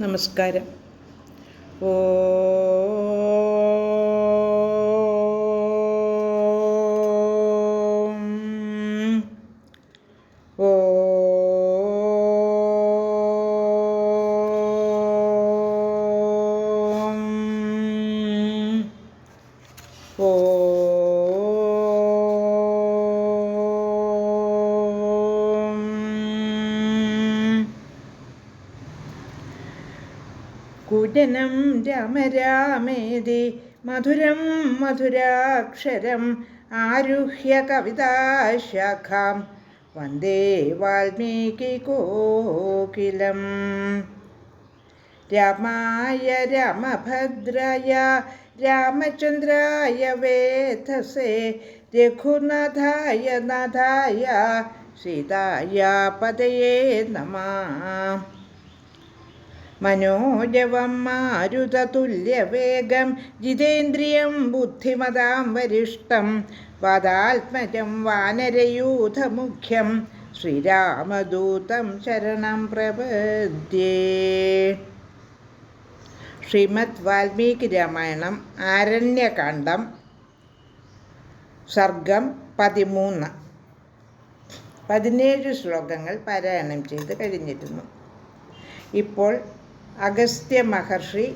നമസ്കാരം. ഓ स्फुटनं राम रामेदे मधुरं मधुराक्षरम् आरुह्य कविताशाखां वंदे वाल्मीकिकोकिलम् रामाय रामभद्राय रामचन्द्राय वेधसे। रघुनाथाय नाथाय सीताया पदये नमः। മനോജവം മാരുതതുല്യവേഗം ജിതേന്ദ്രിയം ബുദ്ധിമതാം വരിഷ്ടം വാദാത്മജം വാനരയൂഥമുഖ്യം ശ്രീരാമദൂതം ശരണം പ്രപദ്യേ. ശ്രീമദ് വാൽമീകി രാമായണം ആരണ്യകാന്ഡം സർഗം പതിമൂന്ന്. പതിനേഴ് ശ്ലോകങ്ങൾ പാരായണം ചെയ്ത് കഴിഞ്ഞിരുന്നു. ഇപ്പോൾ അഗസ്ത്യ മഹർഷി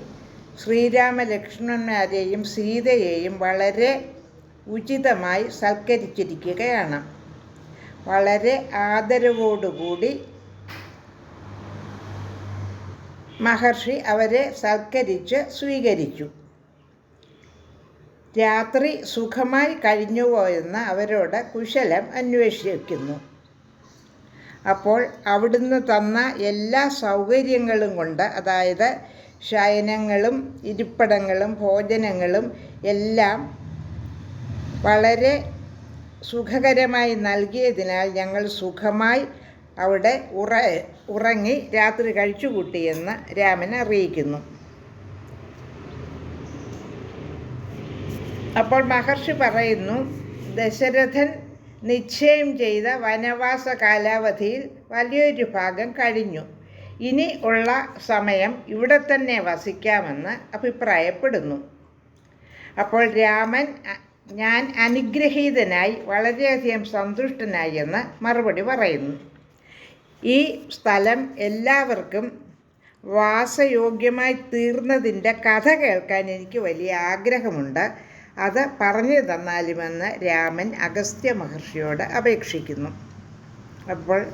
ശ്രീരാമലക്ഷ്മണന്മാരെയും സീതയെയും വളരെ ഉചിതമായി സൽക്കരിച്ചിരിക്കുകയാണ്. വളരെ ആദരവോടുകൂടി മഹർഷി അവരെ സൽക്കരിച്ച് സ്വീകരിച്ചു. രാത്രി സുഖമായി കഴിഞ്ഞുപോയെന്ന് അവരോട് കുശലം അന്വേഷിക്കുന്നു. അപ്പോൾ അവിടുന്ന് തന്ന എല്ലാ സൗകര്യങ്ങളും കൊണ്ട് അതായത് ശയനങ്ങളും ഇരിപ്പിടങ്ങളും ഭോജനങ്ങളും എല്ലാം വളരെ സുഖകരമായി നൽകിയതിനാൽ ഞങ്ങൾ സുഖമായി അവിടെ ഉറ ഉറങ്ങി രാത്രി കഴിച്ചുകൂട്ടിയെന്ന് രാമൻ അറിയിക്കുന്നു. അപ്പോൾ മഹർഷി പറയുന്നു ദശരഥൻ നിശ്ചയം ചെയ്ത വനവാസ കാലാവധിയിൽ വലിയൊരു ഭാഗം കഴിഞ്ഞു. ഇനി ഉള്ള സമയം ഇവിടെ തന്നെ വസിക്കാമെന്ന് അഭിപ്രായപ്പെടുന്നു. അപ്പോൾ രാമൻ ഞാൻ അനുഗ്രഹീതനായി വളരെയധികം സന്തുഷ്ടനായി എന്ന് മറുപടി പറയുന്നു. ഈ സ്ഥലം എല്ലാവർക്കും വാസയോഗ്യമായി തീർന്നതിന്റെ കഥ കേൾക്കാൻ എനിക്ക് വലിയ ആഗ്രഹമുണ്ട്. അത് പറഞ്ഞു തന്നാലുമെന്ന് രാമൻ അഗസ്ത്യ മഹർഷിയോട് അപേക്ഷിക്കുന്നു. അപ്പോൾ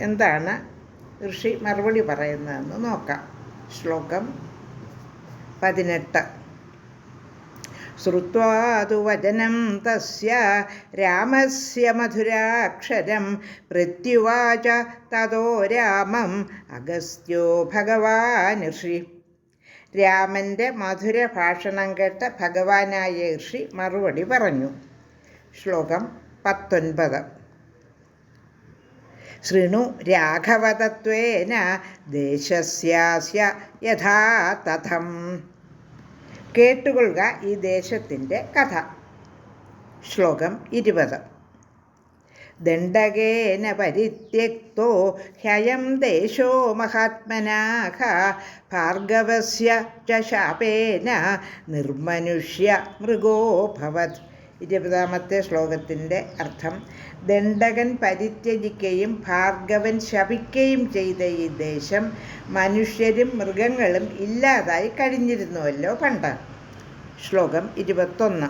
എന്താണ് ഋഷി മറുപടി പറയുന്നതെന്ന് നോക്കാം. ശ്ലോകം പതിനെട്ട്. ശ്രുവാതു വചനം തസ്യ രാമസ്യ മധുരാക്ഷരം പ്രത്യുവാച തതോ രാമം അഗസ്ത്യോ ഭഗവാൻ ഋഷി. രാമന്റെ മധുര ഭാഷണം കേട്ട ഭഗവാനായ ഋഷി മറുപടി പറഞ്ഞു. ശ്ലോകം പത്തൊൻപത്. ശൃണു രാഘവതത്വേന ദേശസ്യാസ്യ യഥാ തഥം കേട്ടുകൊള്ളുക ഈ ദേശത്തിന്റെ കഥ. ശ്ലോകം ഇരുപത്. ദണ്ഡകേന പരിത്യക്തോ ഹ്യയം ദേശോ മഹാത്മനാഹ ഭാർഗവസ്യ ച ശാപേന നിർമനുഷ്യ മൃഗോഭവത്. ഇരുപതാമത്തെ ശ്ലോകത്തിന്റെ അർത്ഥം ദണ്ഡകൻ പരിത്യജിക്കുകയും ഭാർഗവൻ ശപിക്കുകയും ചെയ്ത ഈ ദേശം മനുഷ്യരും മൃഗങ്ങളും ഇല്ലാതായി കഴിഞ്ഞിരുന്നുവല്ലോ പണ്ട്. ശ്ലോകം ഇരുപത്തൊന്ന്.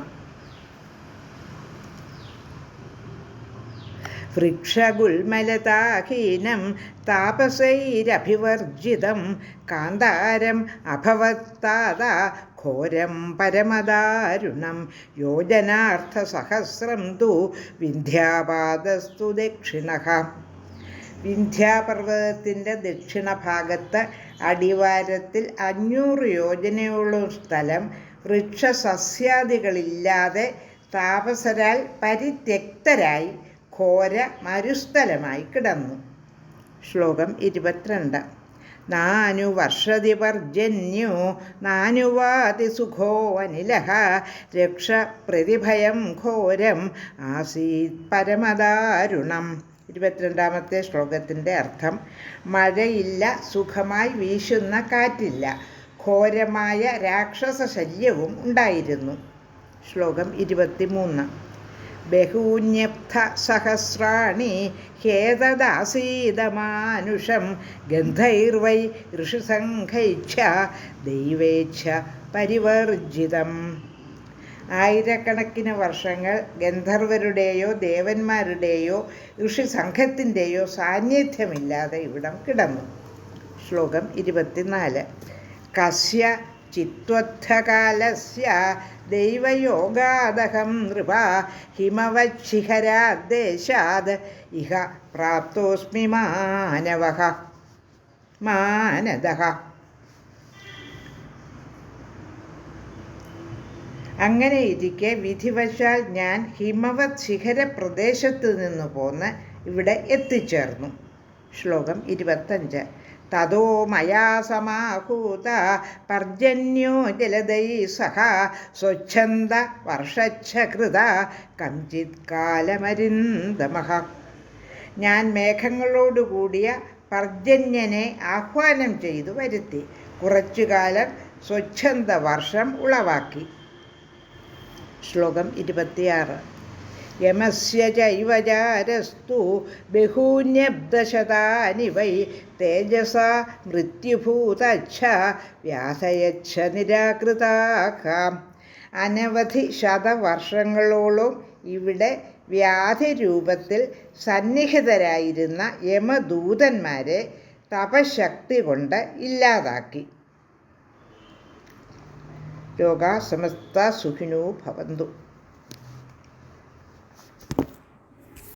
വൃക്ഷഗുൽമലതാഹീനം താപസൈരഭിവർജിതം കാന്താരം അഭവത്താത ഘോരം പരമദാരുണം യോജനാർത്ഥസഹസ്രം തു വിന്ധ്യാപാദസ്തു ദക്ഷിണ. വിന്ധ്യാപർവതത്തിന്റെ ദക്ഷിണ ഭാഗത്ത് അടിവാരത്തിൽ അഞ്ഞൂറ് യോജനയുള്ള സ്ഥലം. വൃക്ഷസസ്യാദികളില്ലാതെ താപസരാൽ പരിത്യക്തരായി. ഘോര മരുസ്ഥലമായി കിടന്നു. ശ്ലോകം ഇരുപത്തിരണ്ട്. നാനു വർഷതി പർജന്യു നാനുവാതി സുഖോ അനിലഹ രക്ഷ പ്രതിഭയം ഘോരം ആസീത് പരമദാരുണം. ഇരുപത്തിരണ്ടാമത്തെ ശ്ലോകത്തിന്റെ അർത്ഥം മഴയില്ല സുഖമായി വീശുന്ന കാറ്റില്ല ഘോരമായ രാക്ഷസ ശല്യവും ഉണ്ടായിരുന്നു. ശ്ലോകം ഇരുപത്തിമൂന്ന്. ബഹൂന്യബ്ധ സഹസ്രാണി ഹേതദാസീതമാനുഷം ഗന്ധൈർവൈ ഋഷിസംഘൈച്ഛ ദൈവേച്ഛ പരിവർജിതം. ആയിരക്കണക്കിന് വർഷങ്ങൾ ഗന്ധർവരുടെയോ ദേവന്മാരുടെയോ ഋഷിസംഘത്തിന്റെയോ സാന്നിധ്യമില്ലാതെ ഇവിടം കിടന്നു. ശ്ലോകം ഇരുപത്തിനാല്. കസ്യ ചിത്വത്ഥകാലസ്യ ദൈവയോഗാദഹം നൃപ ഹിമവശിഖരാദേശാത് ഇഹ പ്രാപ്തോസ്മി മാനവ മാനദ അങ്ങനെ ഇരിക്കെ വിധിവശാൽ ഞാൻ ഹിമവത് ശിഖര പ്രദേശത്ത് നിന്ന് പോന്ന് ഇവിടെ എത്തിച്ചേർന്നു. ശ്ലോകം ഇരുപത്തഞ്ച്. തതോ മയാ സമാഹൂത പർജന്യോ ജലദൈ സഹ സ്വച്ഛന്ത വർഷച്ഛകൃത കഞ്ചിത് കാലമരിന്ദമഹ. ഞാൻ മേഘങ്ങളോടുകൂടിയ പർജന്യനെ ആഹ്വാനം ചെയ്തു വരുത്തി. കുറച്ചുകാലം സ്വച്ഛന്ത വർഷം ഉളവാക്കി. ശ്ലോകം ഇരുപത്തിയാറ്. യമസ്യ ചൈവചാരസ്തു ബഹൂന്യബ്ദശതാനി വൈ തേജസ മൃത്യുഭൂതച്ഛ വ്യാസയച്ഛ നിരാകൃതാഹ അനവധി ശതവർഷങ്ങളോളം ഇവിടെ വ്യാധി രൂപത്തിൽ സന്നിഹിതരായിരുന്ന യമദൂതന്മാരെ തപശക്തി കൊണ്ട് ഇല്ലാതാക്കി. യോഗ സമസ്ത സുഖിനോ ഭവന്തു.